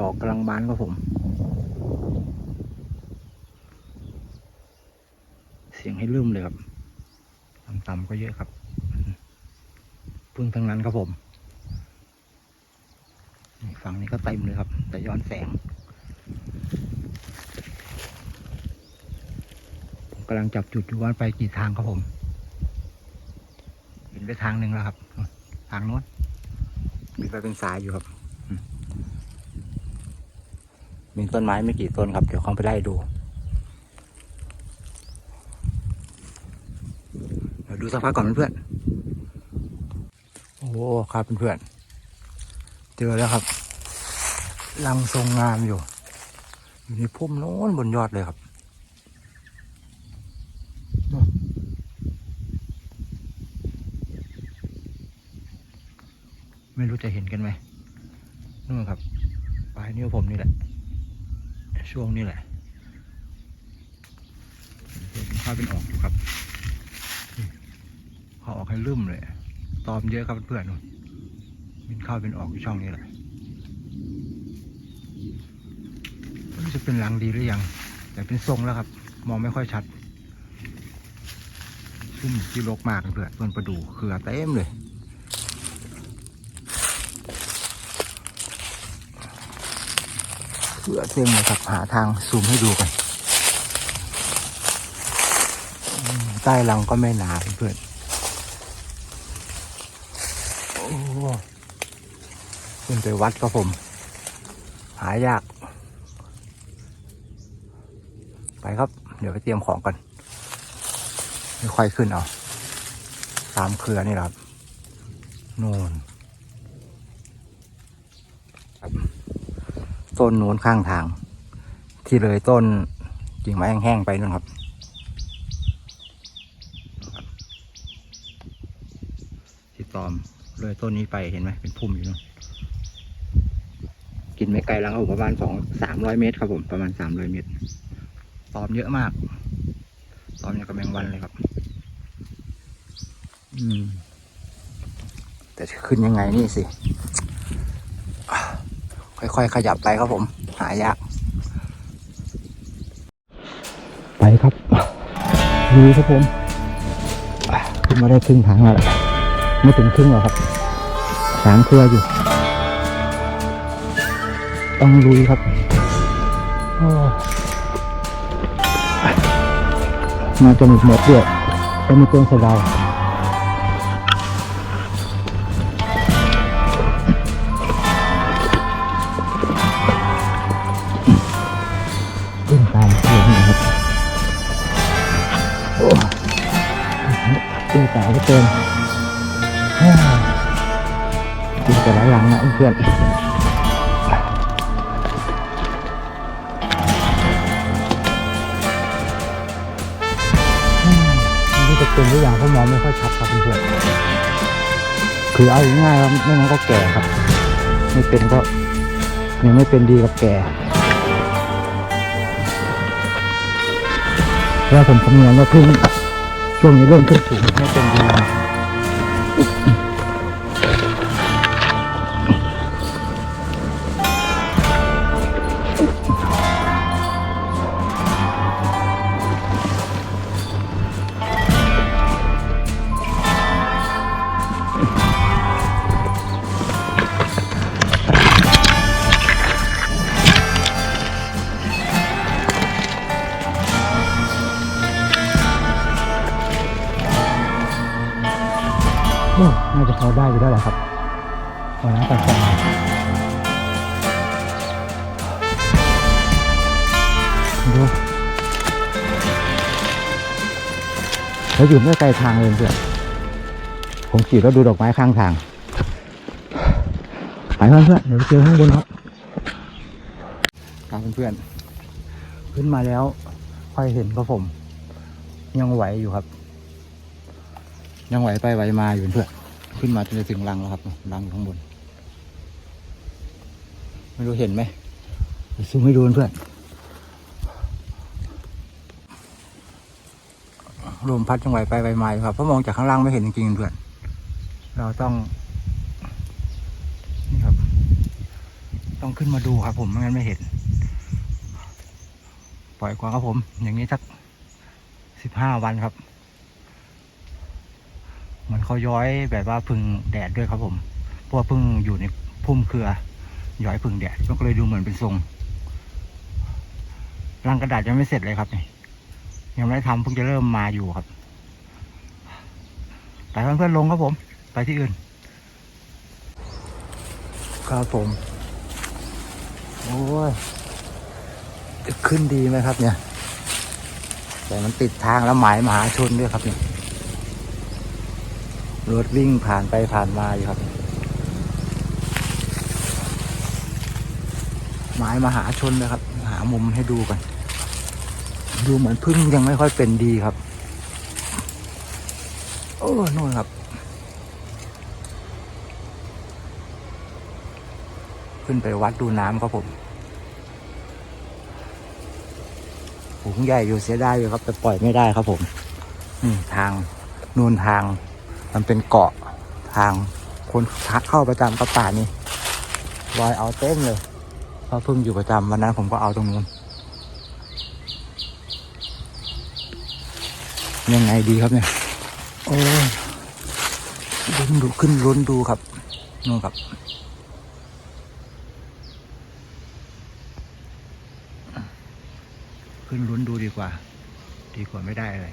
ดอกกำลังบานครับผม เสียงให้ลืมเลยครับต่ำๆก็เยอะครับพึ่งทั้งนั้นครับผมฝั่งนี้ก็เต็มเลยครับ แต่ย้อนแสงผมกำลังจับจุดอยู่ว่าไปกี่ทางครับผม เห็นไปทางหนึ่งแล้วครับ ทางโน้นมีไปเป็นสายอยู่ครับอื มีต้นไม้ไม่กี่ต้นครับ เดี๋ยวเขาไปไล่ดูเดี๋ยวดูสักพักก่อนเพื่อนๆโอ้ครับเพื่อนๆเจอแล้วครับรังทรงงามอยู่ อยู่ในพุ่มโน้นบนยอดเลยครับไม่รู้จะเห็นกันไหมนู่นครับปลายนิ้วผมนี่แหละ ช่วงนี้แหละเห็นข้าวเป็นออกอยู่ครับเขาออกให้ลืมเลย ตอมเยอะครับเพื่อนๆนู่นบินข้าเป็นออกอยู่ช่องนี้แหละไม่จะเป็นรังดีหรือยัง แต่เป็นทรงแล้วครับ มองไม่ค่อยชัดซุ่มที่รกมากเพื่อนเพื่อนประดูเครือเต็มเลย เครือเต็มเลยครับหาทางซูมให้ดูกันใต้รังก็ไม่หนาเพื่อนโอ้ขึ้นไปวัดครับผม หายาก ไปครับ เดี๋ยวไปเตรียมของกันไม่ค่อยขึ้นเอาตามเครือนี่หละครับนู่นครับ ต้นนู้นข้างทาง ที่เลยต้นกิ่งไม้แห้งๆไปนู่นครับ ที่ตอมเลยต้นนี้ไปเห็นไหมเป็นพุ่มอยู่นะกินไม่ไกลแล้วครับผมประมาณสองสามร้อยเมตรครับผมประมาณสามร้อยเมตร ตอมเยอะมาก ตอมอย่างกับแมงวันเลยครับ อืม แต่ขึ้นยังไงนี่สิ ค่อยๆ ขยับไปครับผม หายาก ไปครับลุยครับผมขึ้นมาได้ครึ่งทางแล้วไม่ถึงครึ่งหรอกครับสามเครืออยู่ ต้องลุยครับมาจะหมดหมดด้วยจะมีเต้นสะเดา ขึ้นตามเกินกินแต่ละหลังนะเพื่อนนี่จะเป็นหรือยังเพราะมองไม่ค่อยชัดครับเพื่อนๆคือเอาง่ายๆว่าไม่งั้นก็แก่ครับ ไม่เป็นก็ยังไม่เป็นดีกับแก่แล้วผมคำนวณว่าเพิ่ง ช่วงนี้เริ่มขึ้นสูงไม่เป็นดี วันนั้นตัดสองดูเราอยู่ไม่ไกลทางเลยเพื่อนผมขี่แล้วดูดอกไม้ข้างทางไปเพื่อนเพื่อนเดี๋ยวเจอข้างบนครับครับเพื่อนขึ้นมาแล้ว ค่อยเห็นก็ผม ยังไหวอยู่ครับ ยังไหวไปไหวมาอยู่เพื่อนขึ้นมาจนจะถึงรังแล้วครับรังอยู่ข้างบน ไม่รู้เห็นไหมซูมให้ดูเพื่อนลมพัดยังไหวไปไหวมาครับเพราะมองจากข้างล่างไม่เห็นจริงๆเพื่อนเราต้องนี่ครับ ต้องขึ้นมาดูครับ ผมไม่งั้นไม่เห็น ปล่อยก่อนครับผม อย่างนี้สักสิบห้าวันครับเหมือนเขาย้อยแบบว่าพึ่งแดดด้วยครับผมเพราะว่าพึ่งอยู่ในพุ่มเครือ ย้อยพึ่งแดดก็เลยดูเหมือนเป็นทรงรังกระดาษยังไม่เสร็จเลยครับนี่ยังไม่ได้ทำเพิ่งจะเริ่มมาอยู่ครับไปเพื่อนๆลงครับผม ไปที่อื่น ครับผม โอ้ยจะขึ้นดีไหมครับเนี่ย แต่มันติดทางแล้วหมายมหาชนด้วยครับเนี่ยรถวิ่งผ่านไปผ่านมาอยู่ครับ หมายมหาชนเลยครับ หามุมให้ดูกัน ดูเหมือนพึ่งยังไม่ค่อยเป็นดีครับ โอ้โน่นครับขึ้นไปวัดดูน้ำครับผมหูงใหญ่อยู่เสียดายอยู่ครับ แต่ปล่อยไม่ได้ครับผมนี่ทางนูนทาง มันเป็นเกาะทางคนเข้าประจำกระป่านี่ลอยเอาเต้นเลย พราะเพิ่งอยู่ประจำวันนั้นผมก็เอาตรงนู้นยังไงดีครับเนี่ย โอ้ยลุ้นดูขึ้นลุ้นดูครับนู่นครับ ขึ้นลุ้นดูดีกว่า ดีกว่าไม่ได้อะไร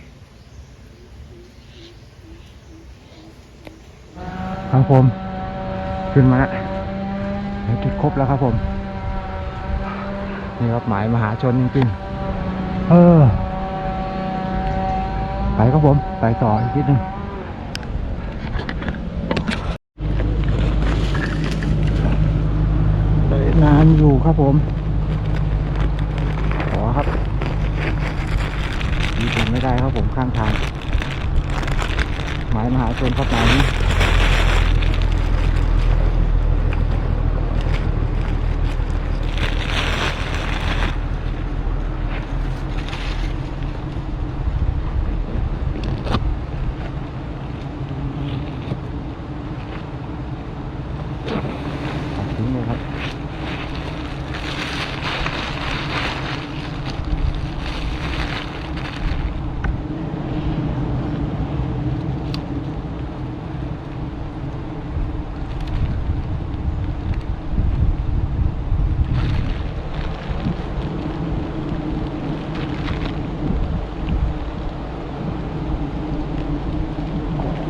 ครับผม ขึ้นมาแล้วเดี๋ยวจุดครบแล้วครับผม นี่ครับหมายมหาชนจริงๆ เออ ไปครับผม ไปต่ออีกนิดนึงเลยนานอยู่ครับผม ขอครับมีผมไม่ได้ครับผมข้างทาง หมายมหาชนครับหมายนี้ตัดทิ้งเลยครับ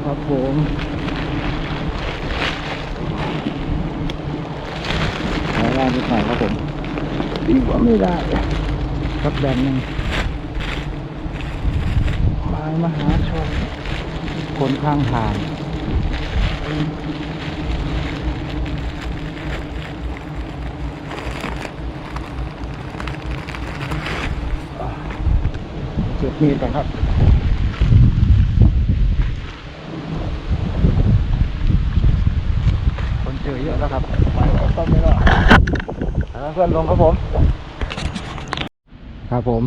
ครับผมขอล่านิดหน่อยครับผมดีกว่า ไม่ได้สักแบนหนึ่งมายมหาชนคนข้างทางเก็บมีดก่อนครับคนเจอเยอะแล้วครับไปแล้วต้นไม่รอดเพื่อนลงครับผม ครับผม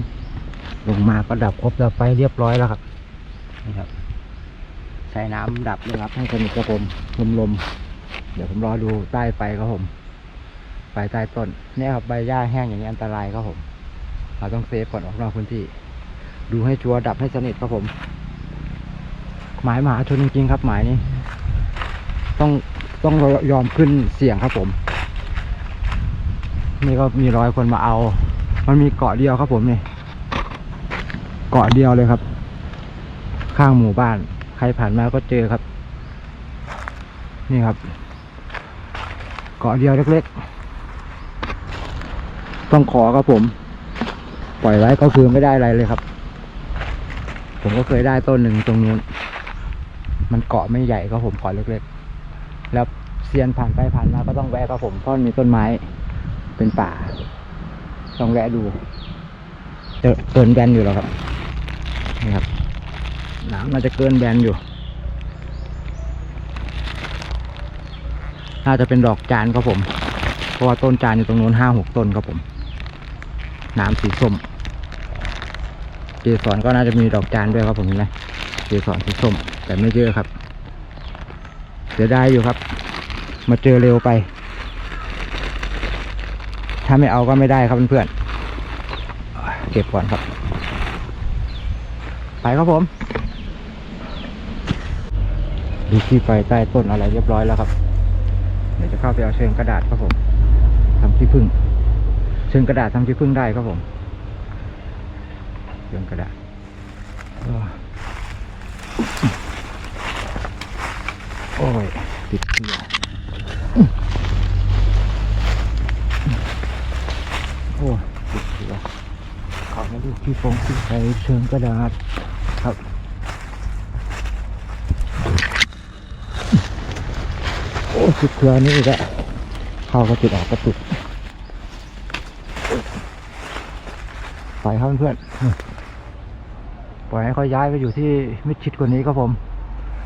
ลงมาก็ดับครบดับไฟเรียบร้อยแล้วครับนี่ครับ ใช้น้ำดับเลยครับให้สนิทครับผมลมลมๆเดี๋ยวผมรอดูใต้ไฟครับผมไฟใต้ต้นเนี่ยครับใบหญ้าแห้งอย่างนี้อันตรายครับผม เราต้องเซฟก่อนออกนอกพื้นที่ ดูให้ชัวร์ดับให้สนิทครับผม หมายมหาชนจริงๆครับหมายนี้ ต้องต้องยอมขึ้นเสี่ยงครับผม นี่ก็มีร้อยคนมาเอา มันมีเกาะเดียวครับผมนี่เกาะเดียวเลยครับ ข้างหมู่บ้าน ใครผ่านมาก็เจอครับ นี่ครับ เกาะเดียวเล็กๆ ต้องขอครับผม ปล่อยไว้ก็คือไม่ได้อะไรเลยครับ ผมก็เคยได้ต้นหนึ่งตรงนู้นมันเกาะไม่ใหญ่ครับผมเกาะเล็กๆ แล้วเซียนผ่านไปผ่านมาก็ต้องแวะครับผมเพราะมีต้นไม้เป็นป่า ต้องแวะดูเจอเกินแบนอยู่แล้วครับนี่ครับน้ำมันจะเกินแบนอยู่น่าจะเป็นดอกจานครับผม เพราะว่าต้นจานอยู่ตรงนู้นห้าหกต้นครับผม น้ำสีส้มเกสรก็น่าจะมีดอกจานด้วยครับผมเห็นไหมเกสรสีส้มแต่ไม่เยอะครับ เสียดายอยู่ครับ มาเจอเร็วไป ถ้าไม่เอาก็ไม่ได้ครับเพื่อนๆเก็บก่อนครับ ไปครับผมดูที่ไฟใต้ต้นอะไรเรียบร้อยแล้วครับ เดี๋ยวจะเข้าไปเอาเชิงกระดาษครับผมทำที่พึ่ง เชิงกระดาษทำที่พึ่งได้ครับผม เชิงกระดาษโอ้ยติดเสื้ อโอ้ยติดเสื้อขอมาดูที่ฟงที่ใส่เชิงกระดาษครับโอ้ติดเครือนี่อีกล้วเข้าก็ติดออกก็ติดไปครับเพื่อนปล่อยให้เขาย้ายไปอยู่ที่มิดชิดกว่านี้ครับผม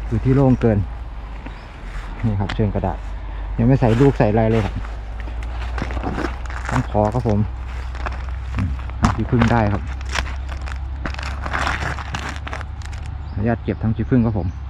อยู่ที่โล่งเกิน นี่ครับเชิงกระดาษ ยังไม่ใส่ลูกใส่อะไรเลยครับ ต้องขอครับผม ชีพึ่งได้ครับขออนุญาตเก็บทั้งที่พึ่งครับผม